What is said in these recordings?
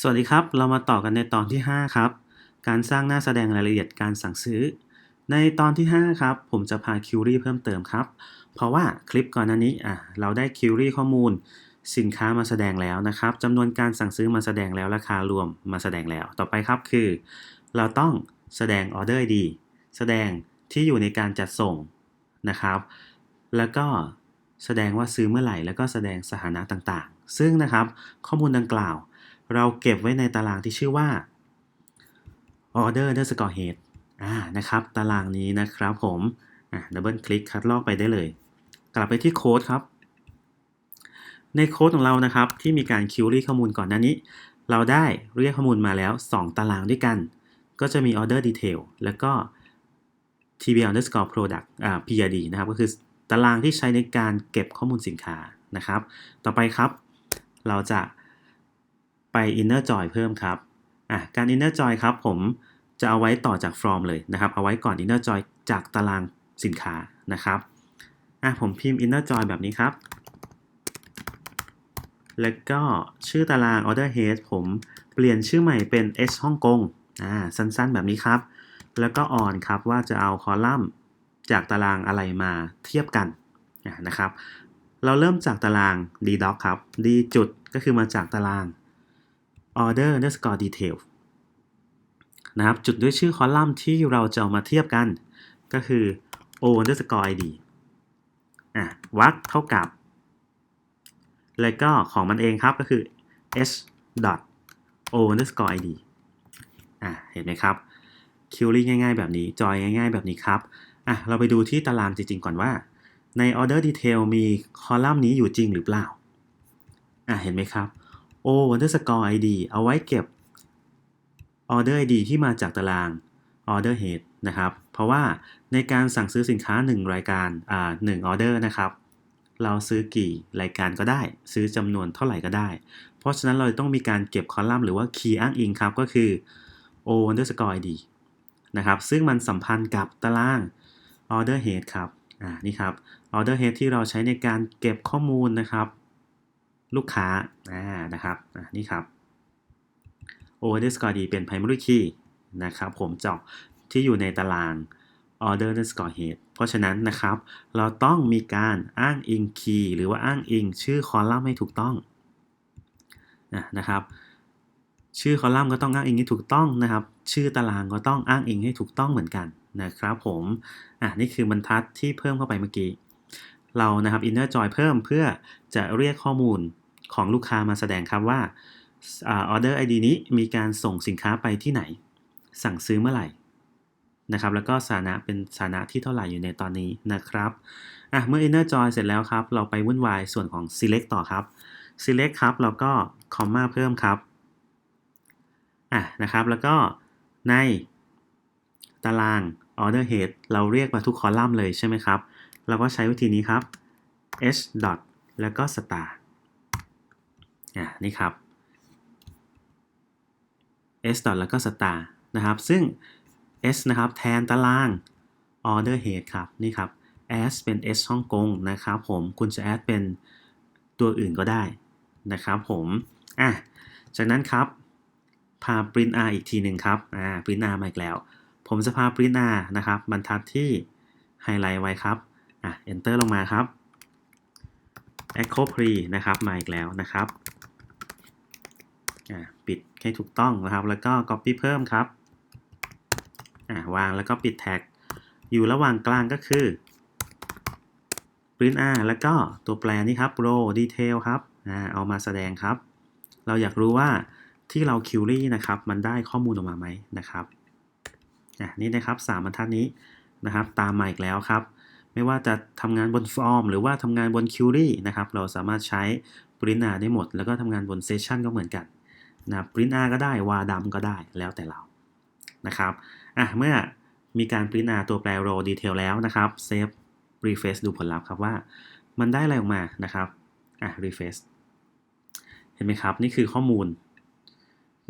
สวัสดีครับ เรามาต่อกันในตอนที่ 5 ครับ การสร้างหน้าแสดงรายละเอียดการสั่งซื้อ ในตอนที่ 5 ครับ ผมจะพาคิวรี่เพิ่มเติมครับ เพราะว่าคลิปก่อนหน้านี้อะเราได้คิวรี่ข้อมูล สินค้ามาแสดงแล้วนะครับจำนวนการสั่งซื้อมาแสดงแล้วราคารวมมาแสดงแล้ว ต่อไปครับคือ เราต้องแสดงออเดอร์ ID แสดงที่อยู่ในการจัดส่งนะครับ แล้วก็แสดงว่าซื้อเมื่อไหร่ แล้วก็แสดงสถานะต่างๆ ซึ่งนะครับข้อมูลดังกล่าว เราเก็บไว้ในตารางที่ชื่อว่า order underscore head อ่านะครับ ตารางนี้นะครับผมอะดับเบิลคลิกคัดลอกไปได้เลย กลับไปที่โค้ดครับ ในโค้ดของเรานะครับ ที่มีการคิวรี่ข้อมูลก่อนหน้านี้ เราได้เรียกข้อมูลมาแล้ว 2 ตารางด้วยกัน ก็จะมี order detail แล้วก็ tbl underscore product อ่า prd นะครับ ก็คือตารางที่ใช้ในการเก็บข้อมูลสินค้านะครับ ต่อไปครับ เราจะ ไป inner join เพิ่มครับอะการ inner join ครับผมจะเอาไว้ต่อจาก from เลยนะครับ เอาไว้ก่อน inner join จากตารางสินค้านะครับอะผมพิมพ์ inner join แบบนี้ครับ แล้วก็ชื่อตาราง order head ผมเปลี่ยนชื่อใหม่เป็น h ฮ่องกงอ่าสั้นๆแบบนี้ครับ แล้วก็ on ครับว่าจะเอาคอลัมน์จากตารางอะไรมาเทียบกันนะครับ เราเริ่มจากตาราง d doc ครับ d จุดก็คือมาจากตาราง order underscore detail นะครับจุดด้วยชื่อคอลัมน์ที่เราจะเอามาเทียบกัน ก็คือ o underscore id อะวักเท่ากับ แล้วก็ของมันเองครับก็คือ h dot o underscore id อะเห็นไหมครับคิวรี่ง่ายๆแบบนี้ จอยง่าย ๆ แบบนี้ครับอะเราไปดูที่ตารางจริง ๆ ก่อนว่า ใน order detail มีคอลัมน์นี้อยู่จริงหรือเปล่าอะเห็นไหมครับ o underscore id เอาไว้เก็บ order id ที่มาจากตาราง order head นะครับ เพราะว่าในการสั่งซื้อสินค้า 1 รายการอ่า1 order นะครับ เราซื้อกี่รายการก็ได้ ซื้อจำนวนเท่าไหร่ก็ได้ เพราะฉะนั้นเราต้องมีการเก็บคอลัมน์หรือว่า key อ้างอิงครับ ก็คือ o underscore id นะครับ ซึ่งมันสัมพันธ์กับตาราง order head ครับ อ่า นี่ครับ order head ที่เราใช้ในการเก็บข้อมูลนะครับ ลูกค้านะครับนี่ครับ o underscore d เป็น primary key นะครับผมเจาะที่อยู่ในตาราง order underscore head เพราะฉะนั้นนะครับ เราต้องมีการอ้างอิง key หรือว่าอ้างอิง ชื่อคอลัมน์ให้ถูกต้องนะนะครับ ชื่อคอลัมน์ก็ต้องอ้างอิงให้ถูกต้องนะครับ ชื่อตารางก็ต้องอ้างอิงให้ถูกต้องเหมือนกันนะครับผมอะนี่คือบรรทัดที่เพิ่มเข้าไปเมื่อกี้ เรานะครับ inner join เพิ่มเพื่อจะเรียกข้อมูล ของลูกค้ามาแสดงครับว่า order ID นี้มีการส่งสินค้าไปที่ไหน สั่งซื้อเมื่อไหร่นะครับ แล้วก็สถานะเป็นสถานะที่เท่าไหร่อยู่ในตอนนี้นะครับอะเมื่อ inner join เสร็จแล้วครับ เราไปวุ่นวายส่วนของ select ต่อครับ select ครับเราก็ comma เพิ่มครับอะนะครับแล้วก็ในตาราง order head เราเรียกมาทุกคอลัมน์เลยใช่ไหมครับ เราก็ใช้วิธีนี้ครับ h dot แล้วก็ star อะนี่ครับ s dot แล้วก็ star นะครับ ซึ่ง s นะครับแทนตาราง order head ครับ นี่ครับ as เป็น s ฮ่องกงนะครับผม คุณจะ add เป็นตัวอื่นก็ได้นะครับผม อะ จากนั้นครับ พา print r อีกทีหนึ่งครับ อ่า print r มาอีกแล้ว ผมจะพา print r นะครับ บรรทัดที่ไฮไลท์ไว้ครับ อะ enter ลงมาครับ echo pre นะครับมาอีกแล้วนะครับปิดให้ถูกต้องนะครับ แล้วก็ copy เพิ่มครับวางแล้วก็ปิดแท็ก อยู่ระหว่างกลางก็คือ print r แล้วก็ตัวแปรนี่ครับ row detail ครับเอามาแสดงครับ เราอยากรู้ว่าที่เรา query นะครับ มันได้ข้อมูลออกมาไหมนะครับนี่นะครับสามบรรทัดนี้นะครับ ตามมาอีกแล้วครับ ไม่ว่าจะทำงานบนฟอร์ม หรือว่าทำงานบน query นะครับ เราสามารถใช้ print r ได้หมด แล้วก็ทำงานบน session ก็เหมือนกันนะ print r ก็ได้ var dam ก็ได้แล้วแต่เรานะครับอะเมื่อมีการ print r ตัวแปร row detail แล้วนะครับ save refresh ดูผลลัพธ์ครับว่า มันได้อะไรออกมานะครับอะ refresh เห็นไหมครับ นี่คือข้อมูล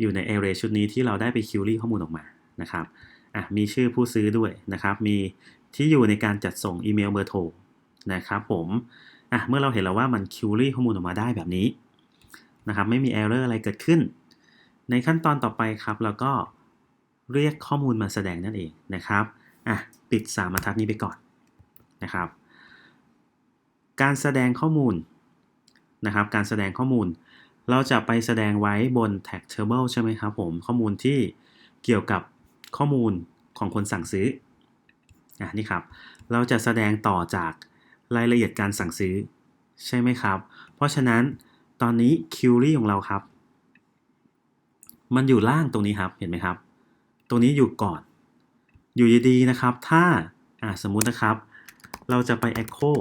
อยู่ใน array ชุดนี้ที่เราได้ไป query ข้อมูลออกมานะครับอะมีชื่อผู้ซื้อด้วยนะครับ มี ที่อยู่ในการจัดส่งอีเมลเบอร์โทรนะครับผมอะเมื่อเราเห็นแล้วว่ามัน query ข้อมูลออกมาได้แบบนี้นะครับไม่มี error อะไรเกิดขึ้น ในขั้นตอนต่อไปครับเราก็เรียกข้อมูลมาแสดงนั่นเองนะครับอะปิดสามบรรทัดนี้ไปก่อนนะครับ การแสดงข้อมูลนะครับการแสดงข้อมูล เราจะไปแสดงไว้บน tag table ใช่ไหมครับผมข้อมูลที่เกี่ยวกับข้อมูลของคนสั่งซื้อ อะนี่ครับ เราจะแสดงต่อจากรายละเอียดการสั่งซื้อใช่ไหมครับ เพราะฉะนั้นตอนนี้ query ของเราครับ มันอยู่ล่างตรงนี้ครับเห็นไหมครับ ตรงนี้อยู่ก่อน อยู่ดีๆนะครับ ถ้าอ่าสมมุตินะครับ เราจะไป echo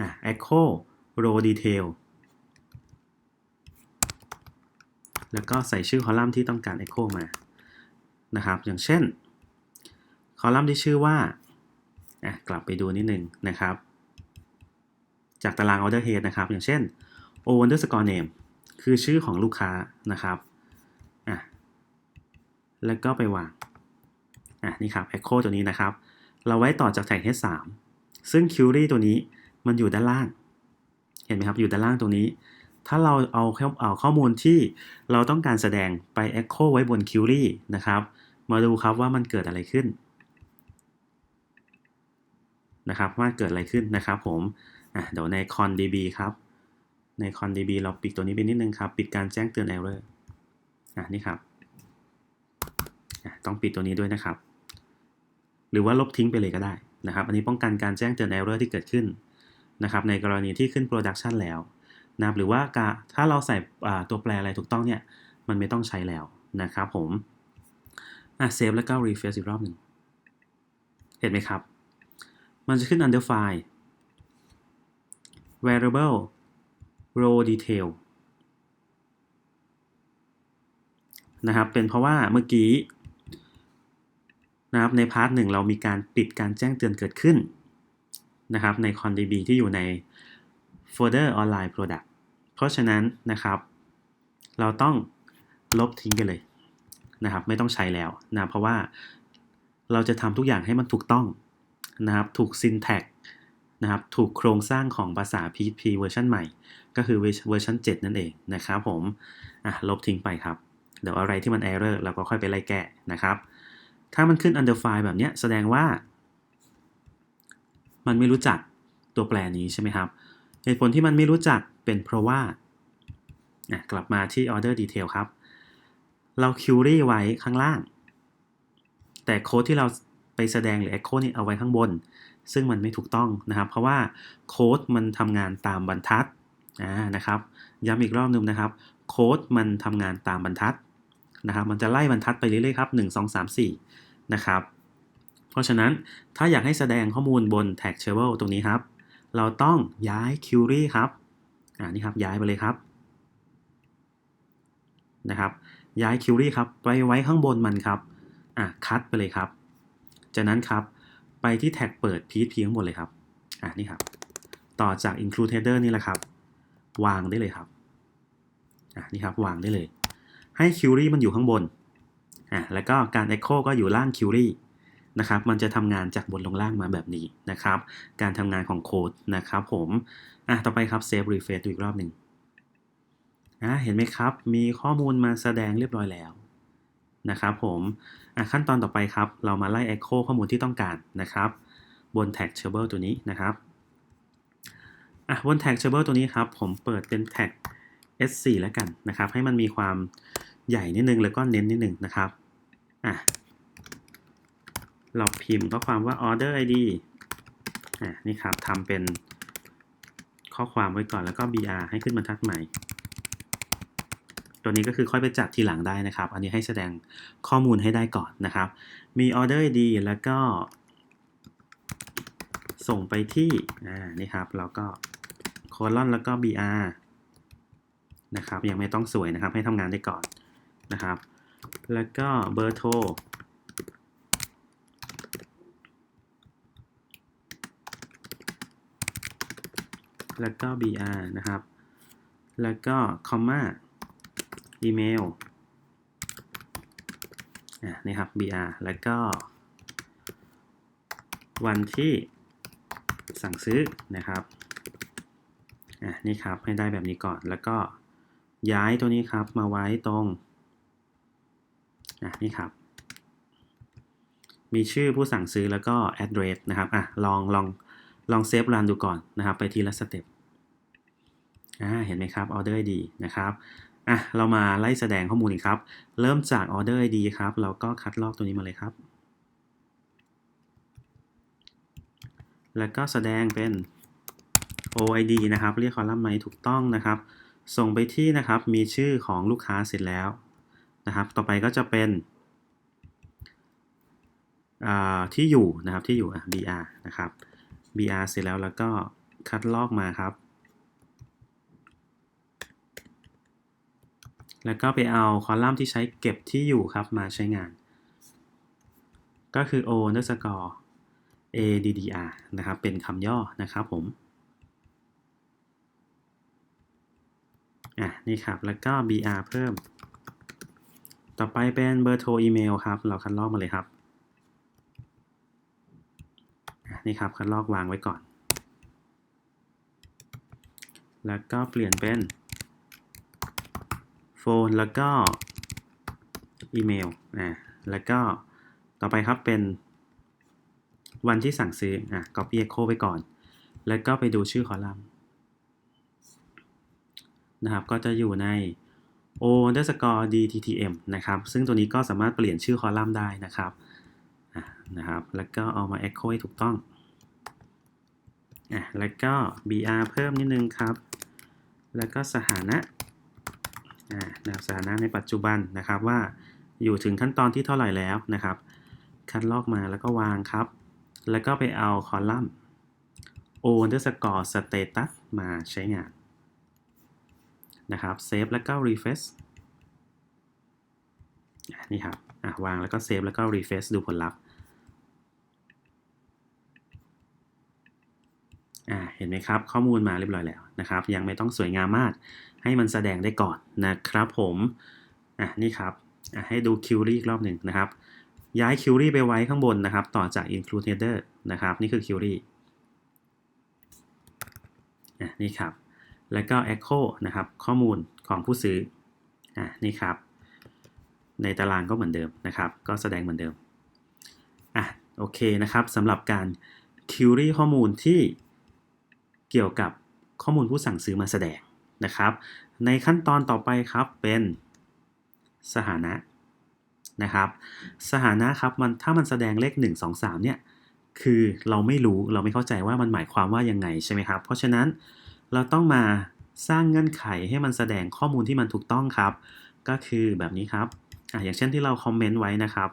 อะ echo row detail แล้วก็ใส่ชื่อคอลัมน์ที่ต้องการ echo มานะครับ อย่างเช่น คอลัมน์ที่ชื่อว่าอะกลับไปดูนิดนึงนะครับ จากตาราง order head นะครับ อย่างเช่น o underscore name คือชื่อของลูกค้านะครับอะแล้วก็ไปวางอะนี่ครับ echo ตัวนี้นะครับ เราไว้ต่อจาก tag h3 ซึ่ง query ตัวนี้มันอยู่ด้านล่าง เห็นไหมครับอยู่ด้านล่างตรงนี้ ถ้าเราเอาเอาข้อมูลที่เราต้องการแสดงไป echo ไว้บน query นะครับ มาดูครับว่ามันเกิดอะไรขึ้น นะครับว่าเกิดอะไรขึ้นนะครับผมเดี๋ยวใน condb ครับ ใน condb เราปิดตัวนี้ไปนิดนึงครับ ปิดการแจ้งเตือน error อะนี่ครับ ต้องปิดตัวนี้ด้วยนะครับ หรือว่าลบทิ้งไปเลยก็ได้นะครับ อันนี้ป้องกันการแจ้งเตือน error ที่เกิดขึ้นนะครับ ในกรณีที่ขึ้น production แล้วนะครับหรือว่าถ้าเราใส่ตัวแปรอะไรถูกต้องเนี่ย มันไม่ต้องใช้แล้วนะครับผมอะ save แล้วก็ refresh อีกรอบหนึ่ง เห็นไหมครับ มันจะขึ้น under file variable row detail นะครับ เป็นเพราะว่าเมื่อกี้นะครับในพาร์ทหนึ่งเรามีการปิดการแจ้งเตือนเกิดขึ้นนะครับใน condb ที่อยู่ในโฟลเดอร์ online product เพราะฉะนั้นนะครับ เราต้องลบทิ้งไปเลยนะครับ ไม่ต้องใช้แล้วนะเพราะว่าเราจะทำทุกอย่างให้มันถูกต้อง นะครับถูก syntax นะครับถูกโครงสร้างของภาษา PHP เวอร์ชันใหม่ ก็คือเวอร์ชัน7 นั่นเองนะครับผมอะลบทิ้งไปครับ เดี๋ยวอะไรที่มัน error เราก็ค่อยไปไล่แก้นะครับ ถ้ามันขึ้น under file แบบนี้แสดงว่า มันไม่รู้จักตัวแปรนี้ใช่ไหมครับ เหตุผลที่มันไม่รู้จักเป็นเพราะว่า กลับมาที่ order detail ครับ เรา query ไว้ข้างล่าง แต่โค้ดที่เรา ไปแสดงหรือ echo นี่เอาไว้ข้างบน ซึ่งมันไม่ถูกต้องนะครับ เพราะว่าโค้ดมันทำงานตามบรรทัดนะครับย้ำอีกรอบนึงนะครับ โค้ดมันทำงานตามบรรทัดนะครับ มันจะไล่บรรทัดไปเรื่อยๆครับ 1 2 3 4 นะครับ เพราะฉะนั้นถ้าอยากให้แสดงข้อมูลบน tag table ตรงนี้ครับ เราต้องย้าย query ครับอ่านี่ครับย้ายไปเลยครับนะครับย้าย query ครับไปไว้ข้างบนมันครับอะคัดไปเลยครับ จากนั้นครับ ไปที่แท็กเปิด PHP ข้างบนเลยครับ อะนี่ครับ ต่อจาก include header นี่แหละครับ วางได้เลยครับ อะนี่ครับ วางได้เลย ให้ query มันอยู่ข้างบน อะแล้วก็การ echo ก็อยู่ล่าง query นะครับ มันจะทำงานจากบนลงล่างมาแบบนี้นะครับ การทำงานของโค้ดนะครับผม อะต่อไปครับ save refresh ดูอีกรอบหนึ่งอะเห็นไหมครับ มีข้อมูลมาแสดงเรียบร้อยแล้วนะครับผม ขั้นตอนต่อไปครับ เรามาไล่ echo ข้อมูลที่ต้องการนะครับ บน tag table ตัวนี้นะครับอะบน tag table ตัวนี้ครับ ผมเปิดเป็น tag s4 แล้วกันนะครับ ให้มันมีความใหญ่นิดนึงแล้วก็เน้นนิดนึงนะครับอะเราพิมพ์ข้อความว่า order id อะนี่ครับทำเป็นข้อความไว้ก่อนแล้วก็ br ให้ขึ้นบรรทัดใหม่ ตัวนี้ก็คือค่อยไปจัดทีหลังได้นะครับ อันนี้ให้แสดงข้อมูลให้ได้ก่อนนะครับ มี order id แล้วก็ ส่งไปที่ อ่า นี่ครับ แล้วก็ colon แล้วก็ br นะครับ ยังไม่ต้องสวยนะครับ ให้ทำงานได้ก่อนนะครับ แล้วก็เบอร์โทรแล้วก็ br นะครับ แล้วก็ comma อีเมล อ่านี่ครับ br แล้วก็ วันที่สั่งซื้อนะครับอ่านี่ครับให้ได้แบบนี้ก่อนแล้วก็ย้ายตัวนี้ครับมาไว้ตรงอะนี่ครับ มีชื่อผู้สั่งซื้อแล้วก็ address นะครับอะลองลองลองเซฟรันดูก่อนนะครับ ไปทีละสเต็ปอ่าเห็นไหมครับ order ID นะครับ อะเรามาไล่แสดงข้อมูลอีกครับ เริ่มจาก order ID ครับ เราก็คัดลอกตัวนี้มาเลยครับ แล้วก็แสดงเป็น OID นะครับ เรียกคอลัมน์ไหมถูกต้องนะครับ ส่งไปที่นะครับมีชื่อของลูกค้าเสร็จแล้วนะครับ ต่อไปก็จะเป็นที่อยู่นะครับที่อยู่ BR นะครับ BR เสร็จแล้วแล้วก็คัดลอกมาครับ แล้วก็ไปเอาคอลัมน์ที่ใช้เก็บที่อยู่ครับมาใช้งาน ก็คือ o underscore addr นะครับ เป็นคำย่อนะครับผม อะ นี่ครับ แล้วก็ br เพิ่ม ต่อไปเป็นเบอร์โทรอีเมลครับ เราคัดลอกมาเลยครับ นี่ครับ คัดลอกวางไว้ก่อน แล้วก็เปลี่ยนเป็น โฟนแล้วก็อีเมลอะแล้วก็ต่อไปครับเป็นวันที่สั่งซื้ออะ copy echo ไปก่อน แล้วก็ไปดูชื่อคอลัมน์นะครับ ก็จะอยู่ใน o underscore dttm นะครับ ซึ่งตัวนี้ก็สามารถเปลี่ยนชื่อคอลัมน์ได้นะครับนะครับ แล้วก็เอามา echo ให้ถูกต้องอะแล้วก็ br เพิ่มนิดนึงครับ แล้วก็สถานะ อ่านะครับสถานะในปัจจุบันนะครับว่าอยู่ถึงขั้นตอนที่เท่าไหร่แล้วนะครับ คัดลอกมาแล้วก็วางครับ แล้วก็ไปเอาคอลัมน์ o underscore status มาใช้งานนะครับเซฟแล้วก็ refresh นี่ครับอะวางแล้วก็เซฟแล้วก็ refresh ดูผลลัพธ์อะเห็นไหมครับ ข้อมูลมาเรียบร้อยแล้วนะครับ ยังไม่ต้องสวยงามมาก ให้มันแสดงได้ก่อนนะครับผมอะนี่ครับให้ดู query อีกรอบหนึ่งนะครับ ย้าย query ไปไว้ข้างบนนะครับ ต่อจาก include header นะครับ นี่คือ query อะนี่ครับ แล้วก็ Echo นะครับ ข้อมูลของผู้ซื้ออ่านี่ครับ ในตารางก็เหมือนเดิมนะครับ ก็แสดงเหมือนเดิมอะโอเคนะครับสำหรับการ query ข้อมูลที่ เกี่ยวกับข้อมูลผู้สั่งซื้อมาแสดงนะครับ ในขั้นตอนต่อไปครับเป็นสถานะนะครับสถานะครับมันถ้ามันแสดงเลข 1 2 3เนี่ยคือเราไม่รู้เราไม่เข้าใจว่ามันหมายความว่ายังไงใช่ไหมครับ เพราะฉะนั้นเราต้องมาสร้างเงื่อนไขให้มันแสดงข้อมูลที่มันถูกต้องครับ ก็คือแบบนี้ครับอะอย่างเช่นที่เราคอมเมนต์ไว้นะครับ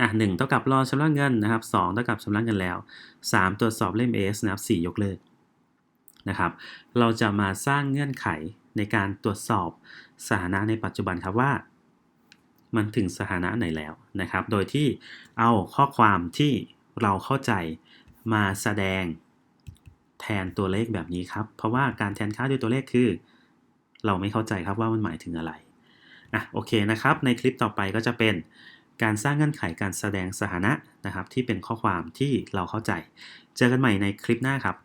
อะหนึ่งเท่ากับรอชำระเงินนะครับสองเท่ากับชำระเงินแล้วสามตรวจสอบเล่ม S นะครับสี่ยกเลิกนะครับ เราจะมาสร้างเงื่อนไขในการตรวจสอบสถานะในปัจจุบันครับว่า มันถึงสถานะไหนแล้วนะครับ โดยที่เอาข้อความที่เราเข้าใจมาแสดงแทนตัวเลขแบบนี้ครับ เพราะว่าการแทนค่าด้วยตัวเลขคือ เราไม่เข้าใจครับว่ามันหมายถึงอะไรอะโอเคนะครับ ในคลิปต่อไปก็จะเป็น การสร้างเงื่อนไขการแสดงสถานะนะครับ ที่เป็นข้อความที่เราเข้าใจ เจอกันใหม่ในคลิปหน้าครับ